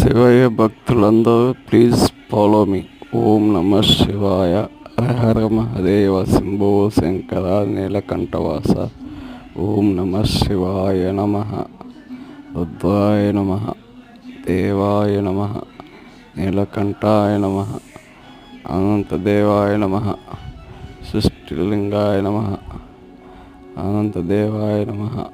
శివయ్య భక్తులందరూ please follow me. ఓం నమ శివాయ. హర మహదేవ శంభో శంకర నీలకంఠవాస. ఓం నమ శివాయ నమ. రుద్రాయ నమ. దేవాయ నమ. నీలకంఠాయ నమ. అనంతదేవాయ నమ. సృష్టిలింగాయ నమ. అనంతదేవాయ నమ.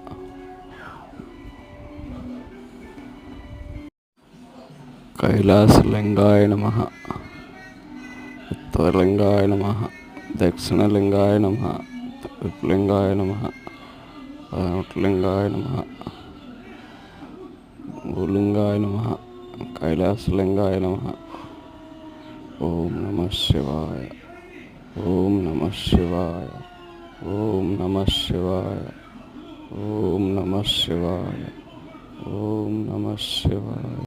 కైలాసలింగాయ నమ. ఉత్తరలింగాయ నమ. దక్షిణలింగాయ నమ. తూర్పులింగాయ నమ. పదమటిలింగాయ నమ. భూలింగాయ నమ. కైలాసలింగాయ నమ. ఓం నమ శివాయ. ఓం నమ శివాయ. ఓం నమ శివాయ. ఓం నమ శివాయ. ఓం నమ శివాయ.